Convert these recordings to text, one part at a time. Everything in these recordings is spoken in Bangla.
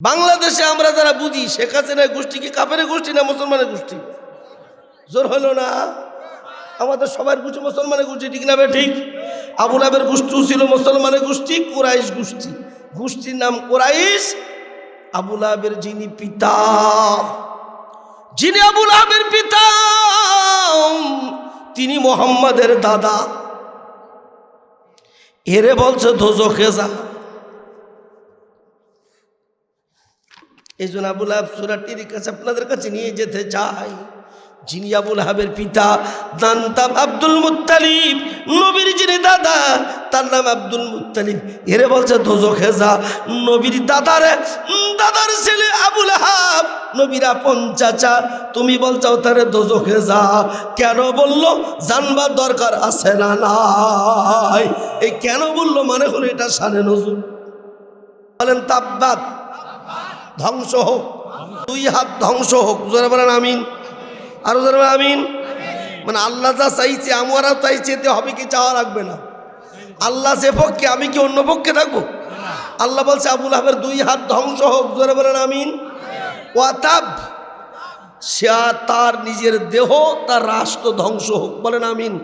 বাংলাদেশে আমরা যারা বুঝি, শেখ হাসিনা গোষ্ঠী কি কাপের গোষ্ঠী না মুসলমানের গোষ্ঠী? জোর হলো না? আমাদের সবার গোষ্ঠী মুসলমানের গোষ্ঠী, ঠিক না ঠিক? আবুল আবের গোষ্ঠীও ছিল মুসলমানের গোষ্ঠী, কোরাইশ গোষ্ঠী। গোষ্ঠীর নাম কোরাইশ আবুল আবের যিনি পিতা। যিনি আবুল আবের পিতা, তিনি মোহাম্মদের দাদা। এরে বলছে ধোজখে যা এই জন্য আবুল আহাব সুরাটির কাছে আপনাদের কাছে নিয়ে যেতে চাই। যিনি আবুল আহাবের পিতা দান্তাম আব্দুল মুত্তালিব, নবীর যিনি দাদা, তার নাম আব্দুল মুত্তালিব। এরে বলছে দোজখে যা নবীর দাদারে, দাদার ছেলে আবুল আহাব নবীরা পঞ্চাচা তুমি বলছো তারে দোজখে যা কেন বলল, জানবার দরকার আছে না নাই? এই কেন বলল মানে হলো এটা সারে নজর। বলেন তাব্বাত ধ্বংস হোক। দুই হাত ধ্বংস হোক। জোরে বলেন আমিন। আরও জোরে আমিন। মানে আল্লাহ যা চাইছে, আমারও চাইছে চেতে হবে কি, চাওয়া রাখবে না। আল্লাহ যে পক্ষে, আমি কি অন্য পক্ষে থাকব? আল্লাহ বলছে, আবুল আহের দুই হাত ধ্বংস হোক। জোরে বলেন আমিন। ওয়াতাব, সে তার নিজের দেহ, তার রাষ্ট্র ধ্বংস হোক। বলেন আমিন।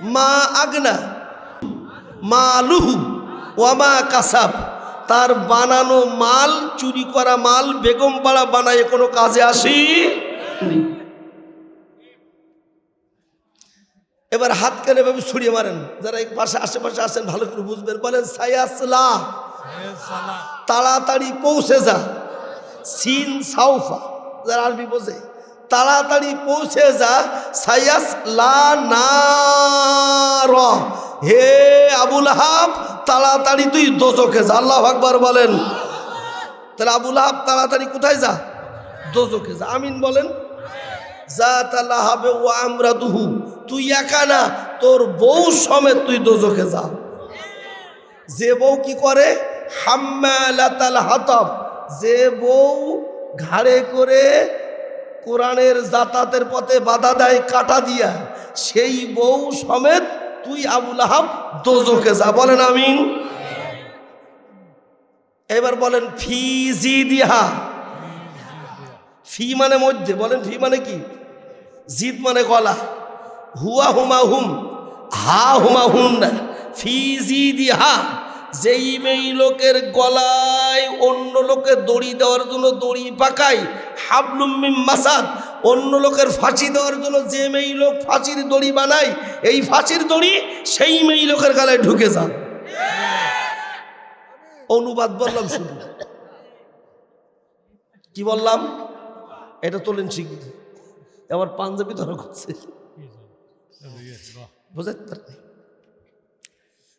মা আগনা, মা লুহু ওয়ামা কাসাব। তার বানানো মাল, চুরি করা মাল, বেগম পাড়া বানায় কোনো কাজে আসি? এবার হাত কেন এভাবে ছড়িয়ে মারেন। যারা এক পাশে আশেপাশে আসেন ভালো করে বুঝবেন। বলেন সায়াসলা তাড়াতাড়ি পৌঁছে যা। সিন সাউফা, যারা আরবি বোঝে। তাড়াতাড়ি পৌঁছে যা। সায়াস লা না হে আবুল হাব তাড়াতাড়ি তুই দোজখে যা, আল্লাহ আকবার বলেন। তাহলে আবুল হাব তাড়াতাড়ি কোথায় যা? দোজখে যা। আমিন বলেন যা তাল্লাহ হবে ও আমরা দুহু তুই একা না, তোর বউ সমেত তুই দোজখে যা। যে বউ কি করে? হাম্মালাতাল হাতাব। যে বউ ঘাড়ে করে কোরআনের যাতায়াতের পথে বাধা দেয়, কাটা দিয়া, সেই বউ সমেত তুই আবুল আহাব দোজখে যা, বলেন আমিন। এবার বলেন, ফি জি দিহা ফি মানে মধ্যে, বলেন ফি মানে কি? জিদ মানে গলা। হুয়া হুমা হুম হা হুমা হুম না ফি জি দিহা যেই মেই লোকের গলায় অন্য লোকের দড়ি দেওয়ার জন্য দড়ি পাকায় হাবলুম্মিম মাসাদ অন্য লোকের ফাঁসি দেওয়ার জন্য যে মেয়ে লোক ফাঁসির দড়ি বানায়, এই ফাঁসির দড়ি সেই মেয়ে লোকের গলায় ঢুকে যান অনুবাদ বললাম শুধু। কি বললাম? এটা তোলেন শিখি আমার পাঞ্জাবি ধরা করছে।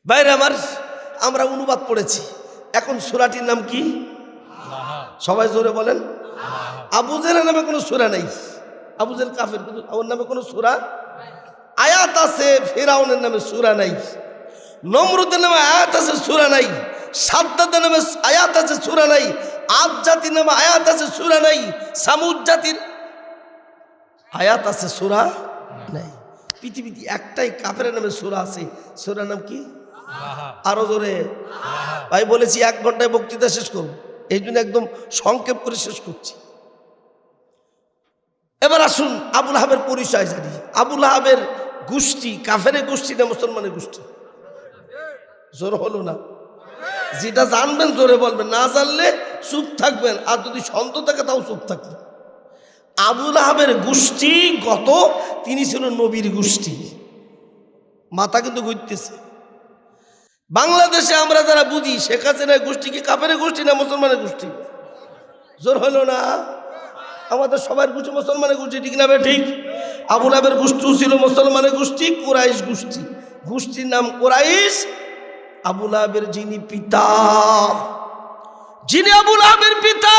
বাইরে আমার, আমরা অনুবাদ পড়েছি। এখন সুরাটির নাম কি? সবাই জোরে বলেন। আবুজের নামে কোনো সুরা নেই। আবুজের কাফের কিন্তু ওর নামে কোনো সুরা আয়াত আছে ফেরাউনের নামে সুরা নাই। নমরুদের নামে আয়াত আছে সুরা নাই। সাদ্দাদের নামে আয়াত আছে সুরা নাই। আদ জাতির নামে আয়াত আছে সুরা নাই। সামুদ জাতির আয়াত আছে সুরা নাই। পৃথিবীতে একটাই কাফের নামে সুরা আছে। সুরা নাম কি? আরও জোরে। ভাই বলেছি এক ঘন্টায় বক্তৃতা শেষ করব। এই জন্য একদম সংক্ষেপ করে শেষ করছি। এবার আসুন আবুল হাবের পরিচয় জানি। আবুল হাবের গোষ্ঠী কাফের গোষ্ঠী না মুসলমানের গোষ্ঠী? জোর হলো না। যেটা জানবেন জোরে বলবেন, না জানলে চুপ থাকবেন, আর যদি সন্ত থাকে তাও চুপ থাকবেন। আবুল আহাবের গোষ্ঠী গত, তিনি ছিল নবীর গোষ্ঠী। মাথা কিন্তু ঘুরতেছে। বাংলাদেশে আমরা যারা বুঝি, শেখ হাসিনা গোষ্ঠী কি কাপের গোষ্ঠী না মুসলমানের গোষ্ঠী? জোর হলো না? আমাদের সবার গোষ্ঠী মুসলমানের গোষ্ঠী, ঠিক না ঠিক? আবুল আবের গোষ্ঠীও ছিল মুসলমানের গোষ্ঠী, কোরাইশ গোষ্ঠী। গোষ্ঠীর নাম কোরাইশ আবুল আবের যিনি পিতা। যিনি আবুল আবের পিতা,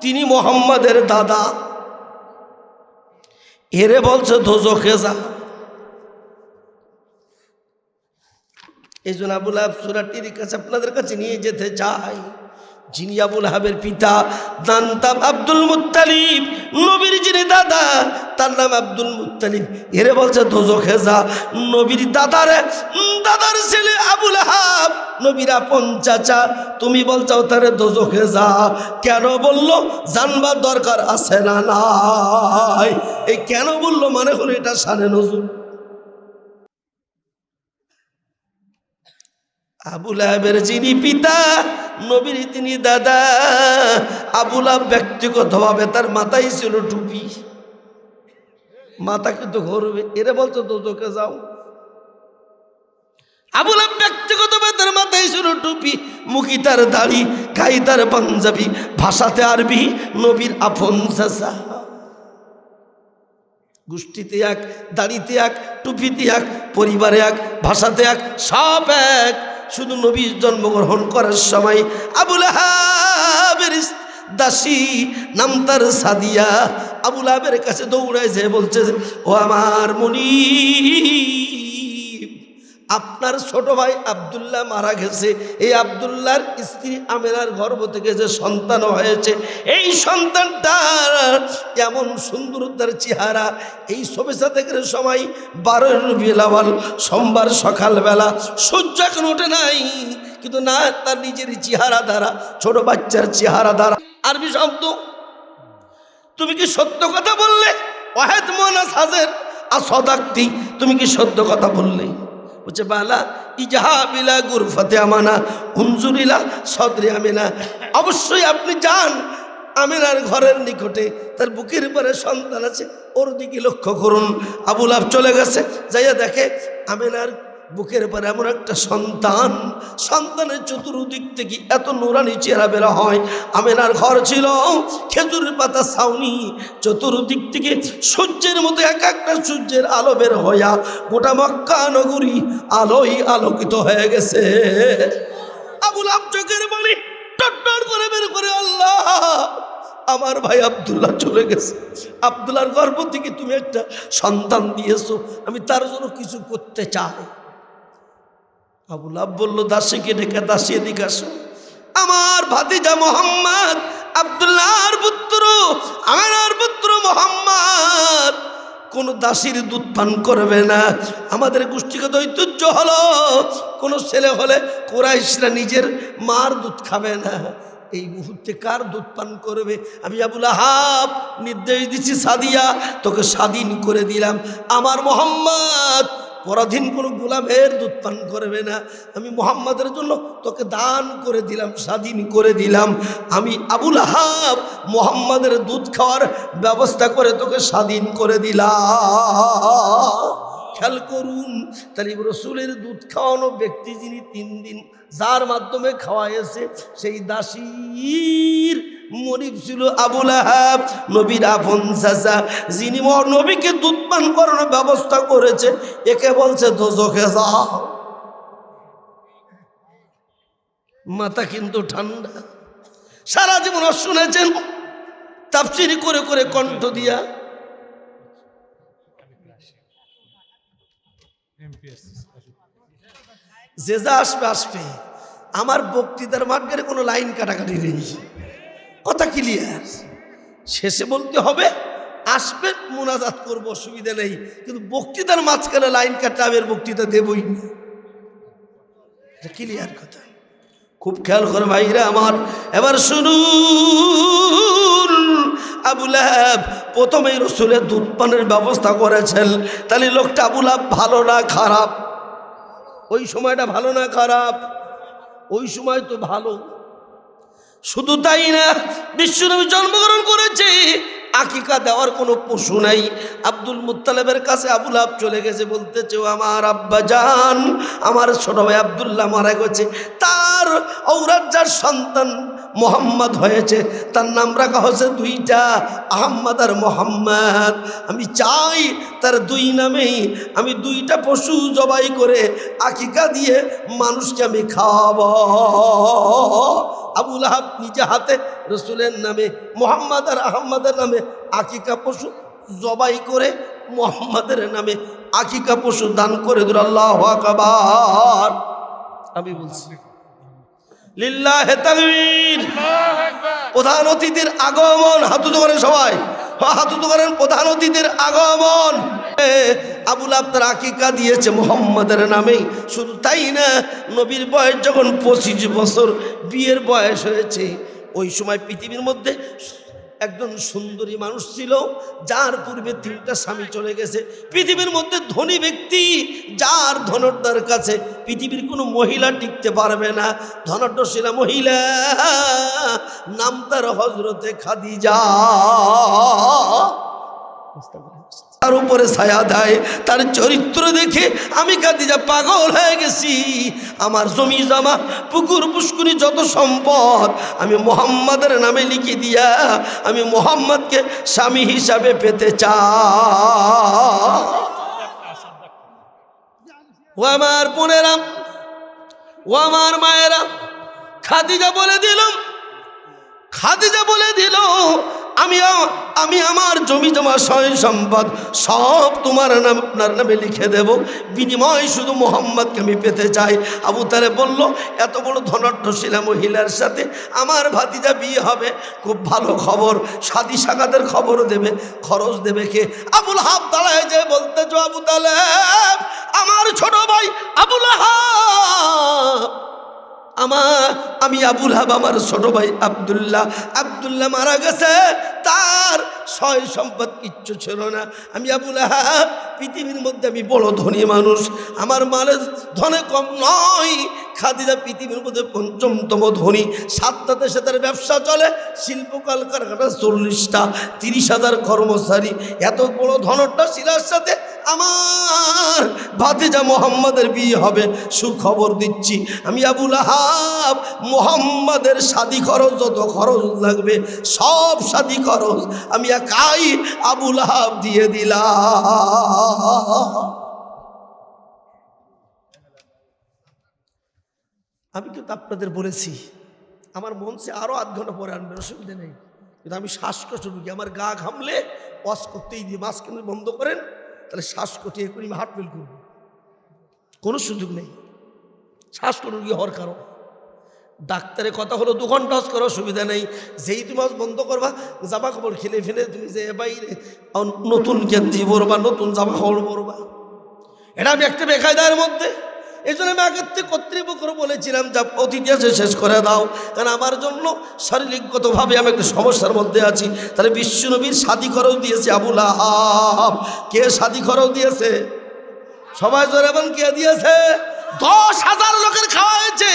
তিনি মোহাম্মদের দাদা। এরে বলছে ধোজখে যা এই জন্য আবুল আহাব সুরাটির কাছে আপনাদের কাছে নিয়ে যেতে চাই। যিনি আবুল আহাবের পিতা দান্তাম আব্দুল মুত্তালিব, নবীর যিনি দাদা, তার নাম আব্দুল মুত্তালিব। এরে বলছে দোজখে যা নবীর দাদারে, দাদার ছেলে আবুল হাব, নবীরা পঞ্চাচা তুমি বলছো তারে দোজখে যা কেন বলল, জানবার দরকার আছে না নাই? এই কেন বলল মানে হলো এটা সারে নজর। আবুল আহেবের যিনি পিতা, নবীর তিনি দাদা আবুল আহ ব্যক্তিগতভাবে তার মাথায় ছিল টুপি। মাথা কিন্তু ঘুরবে। এরে বলতো, তোকে যাও। আবুল আহ ব্যক্তিগতভাবে তার মাথায় ছিল টুপি। মুখি তার দাড়ি গাই তার পাঞ্জাবি, ভাষাতে আরবি, নবীর আপন চাচা। গোষ্ঠীতে এক, দাড়িতে এক, টুপিতে এক, পরিবারে এক, ভাষাতে এক, সব এক। শুধু নবী জন্মগ্রহণ করার সময় আবুল দাসী নাম তার সাদিয়া। আবুল আবের কাছে দৌড়ায় যে বলছে, ও আমার মনি আপনার ছোট ভাই আবদুল্লাহ মারা গেছে। এই আবদুল্লাহর স্ত্রী আমেনার গর্ভ থেকে যে সন্তান হয়েছে, এই সন্তানটা এমন সুন্দর তার চেহারা, এই শুভেচ্ছা থেকে সময় বারোই রবিলাওয়াল সোমবার সকালবেলা সূর্য এখন ওঠে নাই, কিন্তু না, তার নিজের চেহারা দ্বারা, ছোট বাচ্চার চেহারা দ্বারা। আরবি শব্দ, তুমি কি সত্য কথা বললে? ওয়াহেদ মোনাস হাজের, আর সদাক্তি, তুমি কি সত্য কথা বললে? বলছে বাহলা ইজাহা বিলা গুরফতে আমানা উঞ্জুরিলা সদরে আমিনা। অবশ্যই আপনি যান, আমিনার ঘরের নিকটে, তার বুকের পরে সন্তান আছে, ওর দিকে লক্ষ্য করুন। আবুল আব চলে গেছে, যাইয়া দেখে, আমিনার বুকের পরে এমন একটা সন্তান, সন্তানের চতুর্দিক থেকে এত নোরানি চেহারা বেরা হয়। আমেনার ঘর ছিল, খেজুরের পাতা ছাউনি, চতুর্দিক থেকে সূর্যের মতো এক একটা সূর্যের আলো বের হইয়া গোটা মক্কা নগরী আলোই আলোকিত হয়ে গেছে। আবুল আব চোখের বাড়ি টট্টর করে বের করে, আল্লাহ, আমার ভাই আবদুল্লাহ চলে গেছে। আবদুল্লাহর গর্ভ থেকে তুমি একটা সন্তান দিয়েছ, আমি তার জন্য কিছু করতে চাই। আবুল আব বলল, দাসীকে ডেকে দাসী এদিকে আসো। আমার ভাতিজা মোহাম্মদ আবদুল্লাহর পুত্র, আমার পুত্র মোহাম্মদ। কোন দাসীর দুধ পান করবে না। আমাদের গোষ্ঠীগত ঐতিহ্য হলো, কোনো ছেলে হলে কোরাইশরা নিজের মার দুধ খাবে না। এই মুহূর্তে কার দুধ পান করবে? আমি আবুল আহাব নির্দেশ দিচ্ছি সাদিয়া, তোকে স্বাধীন করে দিলাম। আমার মোহাম্মদ পরাধীন কোনো গোলামের দুধ পান করবে না। আমি মোহাম্মদের জন্য তোকে দান করে দিলাম, স্বাধীন করে দিলাম। আমি আবুল হাব মোহাম্মদের দুধ খাওয়ার ব্যবস্থা করে তোকে স্বাধীন করে দিলাম। খেয়াল করুন তাহলে রসুলের দুধ খাওয়ানো ব্যক্তি যিনি তিন দিন যার মাধ্যমে খাওয়াইছে সেই দাসীর মরিব ছিল আবুল আহাব নবীর আপন চাচা, যিনি নবীকে দুধ পান করানোর ব্যবস্থা করেছে, একে বলছে, দোজখে যাও। মাথা কিন্তু ঠান্ডা। সারা জীবন শুনেছেন, তাফসিরি করে করে কণ্ঠ দিয়া। যে যা আসবে আসবে। আমার বক্তৃতার মার্গের কোনো লাইন কাটাকাটি নেই। কথা ক্লিয়ার শেষে বলতে হবে আসবে মোনাজাত করব, অসুবিধা নেই। কিন্তু বক্তৃতার মাঝখানে লাইন আমি বক্তৃতা দেবই। না ক্লিয়ার কথা। খুব খেয়াল করে ভাইরা আমার। এবার শুনুন আবুল আহাব প্রথমেই রসুলের দুধ পানের ব্যবস্থা করেছেন। তাহলে লোকটা আবুল ভালো না খারাপ? ওই সময়টা ভালো না খারাপ? ওই সময় তো ভালো। শুধু তাই না বিশ্বনবী জন্মগ্রহণ করেছে। আকিকা দেওয়ার কোনো পশু নাই। আব্দুল মুতালেবের কাছে আবুল আব চলে গেছে, বলতেছে আমার আব্বা জান, আমার ছোট ভাই আবদুল্লাহ মারা গেছে। তার ঔরাজ্জার সন্তান মোহাম্মদ হয়েছে। তার নাম রাখা হয়েছে দুইটা, আহম্মদ আর মোহাম্মদ। আমি চাই তার দুই নামেই, আমি দুইটা পশু জবাই করে আকিকা দিয়ে মানুষকে আমি খাওয়াবো। আবুল আহাব নিজে হাতে রসুলের নামে, মোহাম্মদ আর আহম্মদের নামে আকিকা পশু জবাই করে মোহাম্মদের নামে আকিকা পশু দান করে দিল। আল্লাহ আকবার। আমি বলছি। লিল্লাহ তাকবীর প্রধান অতিথির আগমন। হাতু করে সবাই। হাতুত করেন প্রধান অতিথির আগমন। আবুল আব্দার আকিকা দিয়েছে মোহাম্মদের নামেই শুধু তাই না নবীর বয়স যখন পঁচিশ বছর বিয়ের বয়স হয়েছে ওই সময় পৃথিবীর মধ্যে একজন সুন্দরী মানুষ ছিল, যার পূর্বে তিনটা স্বামী চলে গেছে। পৃথিবীর মধ্যে ধনী ব্যক্তি, যার ধনর্দার কাছে পৃথিবীর কোনো মহিলা টিকতে পারবে না। ধনট্টশীলা মহিলা, নাম তার হজরতে খাদিজা। তার উপরে ছায়া দেয়, তার চরিত্র দেখে আমি কাদিজা পাগল হয়ে গেছি। আমার জমি জামা, পুকুর পুষ্কুনি যত সম্পদ আমি মোহাম্মদের নামে লিখে দিয়া আমি মোহাম্মদকে স্বামী হিসাবে পেতে চাই। ও আমার বোনেরা, ও আমার মায়েরা, খাদিজা বলে দিলাম, খাদিজা বলে দিল আমি আমি আমার জমি জমা সয় সম্পদ সব তোমার নাম, আপনার নামে লিখে দেব। বিনিময় শুধু মোহাম্মদকে আমি পেতে চাই। আবু তারে বলল, এত বড় ধনাঢ্যশীলা মহিলার সাথে আমার ভাতিজা বিয়ে হবে। খুব ভালো খবর। সাদি সাগাদের খবরও দেবে, খরচ দেবে কে? আবুল হাব দাঁড়ায় যে বলতেছো, আবু তালেব, আমার ছোট ভাই আবুল হাব। আমার আমি আবুল হাব আমার ছোট ভাই আবদুল্লাহ। আবদুল্লাহ মারা গেছে তার ছয় সম্পদ কিচ্ছু ছিল না। আমি আবুল হাব পৃথিবীর মধ্যে আমি বড় ধনী মানুষ। আমার মালের ধনে কম নয়। খাদিজা পৃথিবীর মধ্যে পঞ্চমতম ধনী। সাতটা দেশে তার ব্যবসা চলে। শিল্প কলকারখানা চল্লিশটা, তিরিশ হাজার কর্মচারী। এত বড় ধনটা শিলার সাথে আমার ভাতিজা মোহাম্মদের বিয়ে হবে। সুখবর দিচ্ছি। আমি আবুল আহাব, মোহাম্মদের শাদি খরচ, যত খরচ লাগবে, সব শাদি খরচ আমি একাই আবুল আহাব দিয়ে দিলাম। আমি কিন্তু আপনাদের বলেছি, আমার মন সে আরও আধ ঘণ্টা পরে আনবে, অসুবিধা নেই। কিন্তু আমি শ্বাসকষ্ট রুগী আমার গা ঘামলে ওয়াশ করতেই দিই মাস্ক কিন্তু বন্ধ করেন, তাহলে শ্বাসকষ্ট এ করি আমি হার্ট ফেল করব। কোনো সুযোগ নেই। শ্বাসকষ্ট রুগী হওয়ার কারণ। ডাক্তারের কথা হলো, দু ঘণ্টা হজ করার সুবিধা নেই। যেই তুমি হজ বন্ধ করবা, জামা কাপড় খেলে ফেলে তুমি যে বাইরে নতুন গেঞ্জি পরবা, নতুন জামা কাপড় পরবা। এটা আমি একটা বেকায়দার মধ্যে। এই জন্য আমি আগের থেকে কর্তৃপক্ষ বলেছিলাম যা অতিথি আছে শেষ করে দাও। কারণ আমার জন্য শারীরিকগতভাবে আমি একটা সমস্যার মধ্যে আছি। তাহলে বিশ্বনবীর শাদি খরচ দিয়েছে আবুল আহাব কে শাদি খরচ দিয়েছে? সবাই জোরে এবং কে দিয়েছে? দশ হাজার লোকের খাওয়া হয়েছে।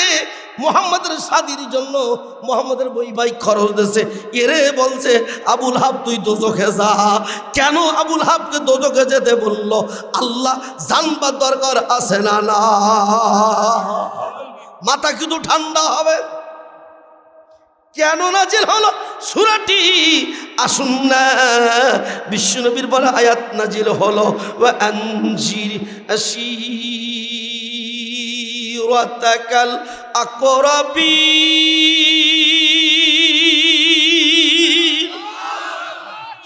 মোহাম্মদের শাদির জন্য মোহাম্মদের বৈবাহিক খরচ দিয়েছে। এরে বলছে, আবুল হাব, তুই দোজখে যা। কেন আবুল হাবকে দোজখে যেতে বলল? আল্লাহ, জানবার দরকার আছে না না। মাথা কিন্তু ঠান্ডা হবে। কেন নাজিল হলো? সুরাটি আসুন না। বিশ্বনবীর বলে আয়াত নাজিল হলো, ওয়া আনজির আসিরাতাকাল আকরাবি।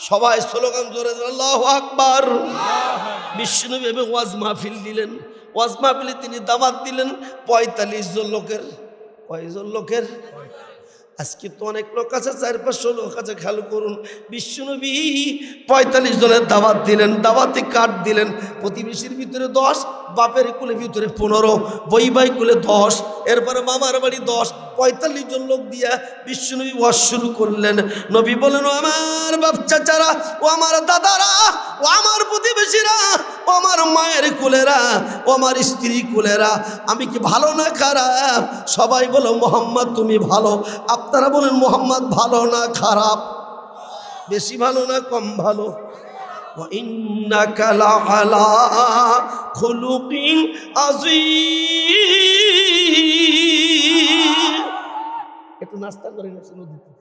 সবাই স্লোগান জোরে আল্লাহ আকবার। বিষ্ণু ভেবে ওয়াজ মাহফিল দিলেন। ওয়াজ মাহফিলে তিনি দাবাত দিলেন। পঁয়তাল্লিশ জন লোকের, কয়জন লোকের? আজকে তো অনেক লোক আছে, চার পাঁচশো লোক আছে, খেয়াল করুন। বিশ্বনবী পঁয়তাল্লিশ জনের দাওয়াত দিলেন, দাওয়াতে কাঠ দিলেন। প্রতিবেশীর ভিতরে দশ, বাপের কুলের ভিতরে পনেরো, বৈবাহিক কুলে দশ, এরপরে মামার বাড়ি দশ পঁয়তাল্লিশ জন লোক দিয়া বিশ্বনবী ওয়াজ শুরু করলেন নবী বলেন ও আমার বাপ চাচারা ও আমার দাদারা ও আমার প্রতিবেশীরা ও আমার মায়ের কুলেরা ও আমার স্ত্রী কুলেরা আমি কি ভালো না খারাপ সবাই বলো মোহাম্মদ তুমি ভালো আপনারা বলেন মোহাম্মদ ভালো না খারাপ বেশি ভালো না কম ভালো وإنك لعلى خلق عظيم একটু নাস্তা করে গেছে নদীতে।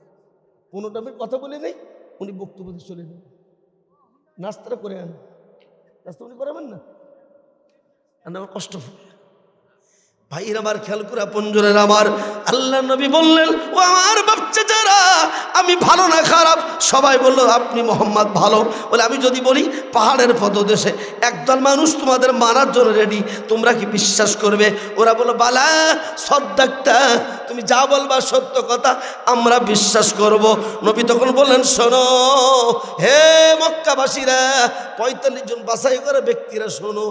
কোনোটা আমি কথা বলে নেই, উনি বক্তব্য দিয়ে চলে যান। নাস্তাটা করে আন নাস্তা উনি করাবেন না? আর আমার কষ্ট হবে। ভাইয়ের আমার খেয়াল করে পঞ্জরের আমার। আল্লাহ নবী বললেন, ও আমার বাচ্চা যারা, আমি ভালো না খারাপ? সবাই বলল, আপনি মোহাম্মদ ভালো। বলে, আমি যদি বলি, পাহাড়ের পদদেশে একদল মানুষ তোমাদের মারার জন্য রেডি তোমরা কি বিশ্বাস করবে? ওরা বলল, বালা সদ্দাক্তা তুমি যা বলবা সত্য কথা, আমরা বিশ্বাস করব। নবী তখন বললেন, শোনো, হে মক্কাবাসীরা, পঁয়তাল্লিশ জন বাছাই করে ব্যক্তিরা শোনো,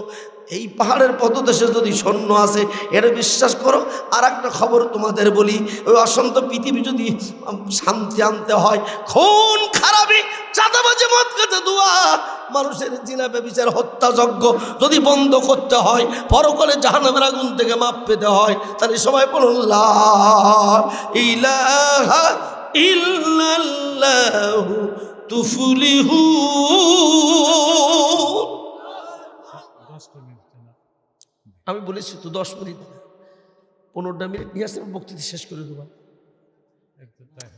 এই পাহাড়ের পদদেশে যদি সৈন্য আছে এটা বিশ্বাস করো আর একটা খবর তোমাদের বলি, ওই অশান্ত পৃথিবী যদি শান্তি আনতে হয়, খুন খারাপি, চাঁদাবাজি মত কাছে দোয়া, মানুষের জিনাবে বিচার হত্যাযজ্ঞ যদি বন্ধ করতে হয়, পরকলে জাহান্নামের আগুন থেকে মাপ পেতে হয়, তাহলে সবাই বলুন, লা ইলাহা আমি বলেছি তো দশ মিনিট পনেরোটা মিনিট নিয়ে আসতে বক্তৃতা শেষ করে দেবো।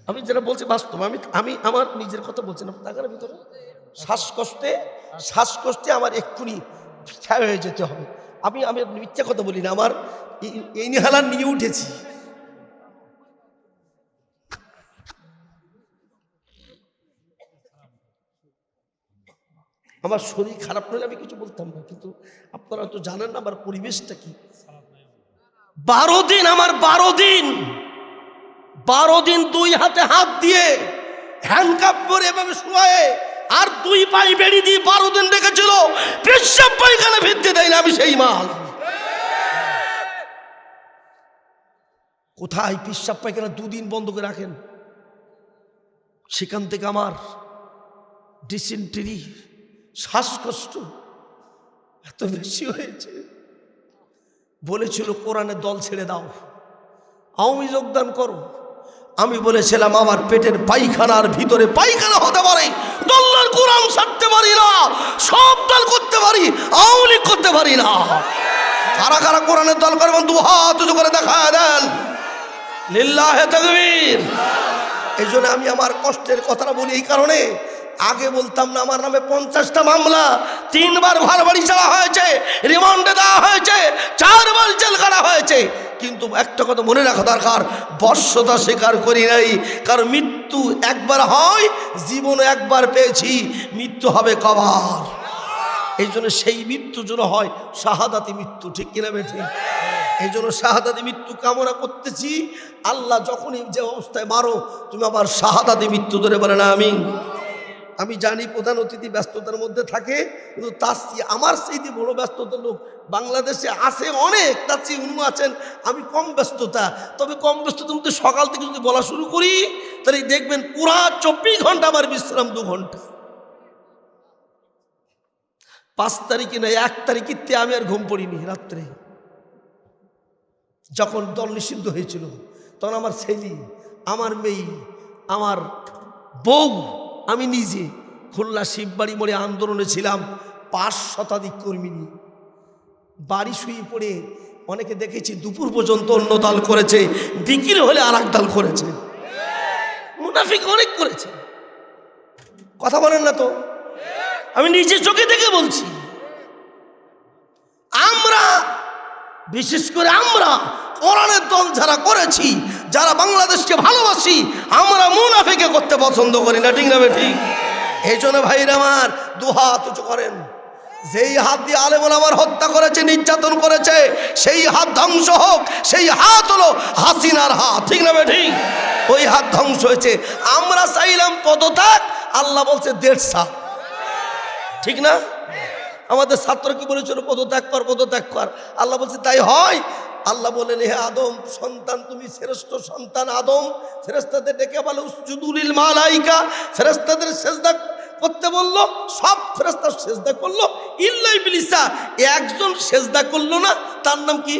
আমি যেটা বলছি বাস্তব আমি আমি আমার নিজের কথা বলছি না টাকার ভিতরে শ্বাসকষ্টে শ্বাসকষ্টে আমার এক্ষুনি ছায় হয়ে যেতে হবে। আমি আমি মিথ্যা কথা বলি না আমার এই- এই নিহালার নিয়ে উঠেছি। আমার শরীর খারাপ নইলে আমি কিছু বলতাম না, কিন্তু আপনারা তো জানেন না আমার পরিবেশটা কি। বারো দিন, আমার বারো দিন বারো দিন দুই হাতে হাত দিয়ে হ্যান্ডকাপ করে এভাবে শোয়ে আর দুই পাই বেড়ি দিয়ে বারো দিন রেখেছিল, পেশাব পায়খানা ফিরতে দেয় না আমি সেই মাল। কোথায় পেশাব পায়খানা দুদিন বন্ধ করে রাখেন? সেখান থেকে আমার ডিসেন্টারি শ্বাসকষ্ট এত বেশি হয়েছে। বলেছিল কোরআনের দল ছেড়ে দাও, আওয়ামী যোগদান করো। আমি বলেছিলাম, আমার পেটের পায়খানার ভিতরে পায়খানা হতে পারে দল্লার কোরআন ছাড়তে পারি না, সব দল করতে পারি, আওয়ামী লীগ করতে পারি না। কারা কারা কোরআনের দল করবেন দু হাত করে দেখা দেন। লিল্লাহে তকবীর। এই জন্য আমি আমার কষ্টের কথাটা বলি এই কারণে আগে বলতাম না, আমার নামে পঞ্চাশটা মামলা, তিনবার ঘর বাড়ি চাওয়া হয়েছে, রিমান্ডে দেওয়া হয়েছে, চারবার জেল কাটা হয়েছে। কিন্তু একটা কথা মনে রাখা দরকার, বর্ষতা স্বীকার করি নাই, কারণ মৃত্যু একবার হয় জীবনে একবার পেয়েছি, মৃত্যু হবে কবার। এই জন্য সেই মৃত্যু যেন হয়, শাহাদাতি মৃত্যু, ঠিক কিনা বেঠি? এই জন্য শাহাদাতি মৃত্যু কামনা করতেছি, আল্লাহ যখনই যে অবস্থায় মারো, তুমি আবার শাহাদাতি মৃত্যু ধরে বলে না আমি আমি জানি প্রধান অতিথি ব্যস্ততার মধ্যে থাকে, কিন্তু তার আমার সেই যে বড় ব্যস্ততার লোক বাংলাদেশে আছে অনেক, তার চেয়ে উনি আছেন, আমি কম ব্যস্ততা। তবে কম ব্যস্ততার মধ্যে সকাল থেকে যদি বলা শুরু করি, তাহলে দেখবেন পুরা চব্বিশ ঘণ্টা আমার বিশ্রাম দু ঘণ্টা। পাঁচ তারিখে না, এক তারিখেতে আমি আর ঘুম পড়িনি রাত্রে। যখন দল নিষিদ্ধ হয়েছিল, তখন আমার ছেলে, আমার মেয়ে, আমার বউ আমি নিজে খুলনা শিববাড়ি মোড়ে আন্দোলনে ছিলাম, পাঁচ শতাধিক কর্মী নিয়ে। বাড়ি শুয়ে পড়ে অনেকে দেখেছি দুপুর পর্যন্ত অন্য দল করেছে, বিক্রি হলে আর দল করেছে। মুনাফিক অনেক করেছে। কথা বলেন না তো? আমি নিজে চোখে দেখে বলছি। আমরা, বিশেষ করে আমরা কোরআনের দল যারা করেছি, যারা বাংলাদেশকে ভালোবাসি, আমরা মুনাফিকে করতে পছন্দ করি, না ঠিক না ঠিক? এই জন্য ভাইরা আমার, দু হাত উঁচু করেন। যেই হাত দিয়ে আলেমন আমার হত্যা করেছে, নির্যাতন করেছে, সেই হাত ধ্বংস হোক, সেই হাত হলো হাসিনার হাত, ঠিক না ঠিক? ওই হাত ধ্বংস হয়েছে। আমরা চাইলাম পদত্যাগ, আল্লাহ বলছে দেড় সাপ ঠিক না? আমাদের ছাত্র কি বলেছিল, পদত্যাগ কর পদত্যাগ কর। আল্লাহ বলছে, তাই হয় আল্লাহ বলেন, হে আদম, সন্তান তুমি, শ্রেষ্ঠ সন্তান আদম। ফেরেস্তাদের ডেকে বলে উসজুদুলিল মালাইকা। ফেরেস্তাদের সেজদা করতে বলল, সব ফেরেস্তা সেজদা করল ইল্লাই বিলিসা একজন সেজদা করল না, তার নাম কি?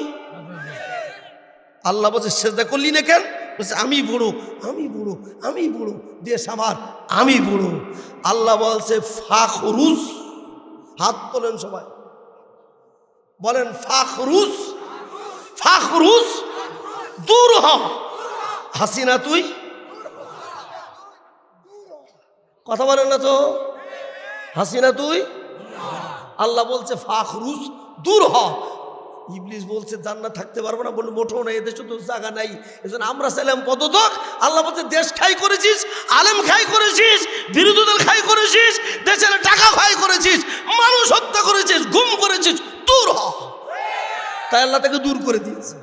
আল্লাহ বলছে, সেজদা করলি না কেন? বলছে, আমি বুড়ো আমি বুড়ো আমি বুড়ো, দেশ আমার, আমি বুড়ো। আল্লাহ বলছে, ফাখরুস। হাত তোলেন সবাই। বলেন, ফাখরুস। ফাখরুস দূর হ। হাসিনা, তুই? কথা বলেন না তো। হাসিনা, তুই? আল্লাহ বলছে ফাখরুস দূর হ। ইবলিস বলছে, জান্নাত থাকতে পারব না। বলল, মোটেও না, এদেশে তো জায়গা নাই। এজন্য আমরা চাইলাম পদতক আল্লাহ বলছে, দেশ খাই করেছিস, আলেম খাই করেছিস বিরোধী দল খাই করেছিস, দেশের টাকা খাই করেছিস, মানুষ হত্যা করেছিস, গুম করেছিস, দূর হ। তাই আল্লাহ তাকে দূর করে দিয়েছে।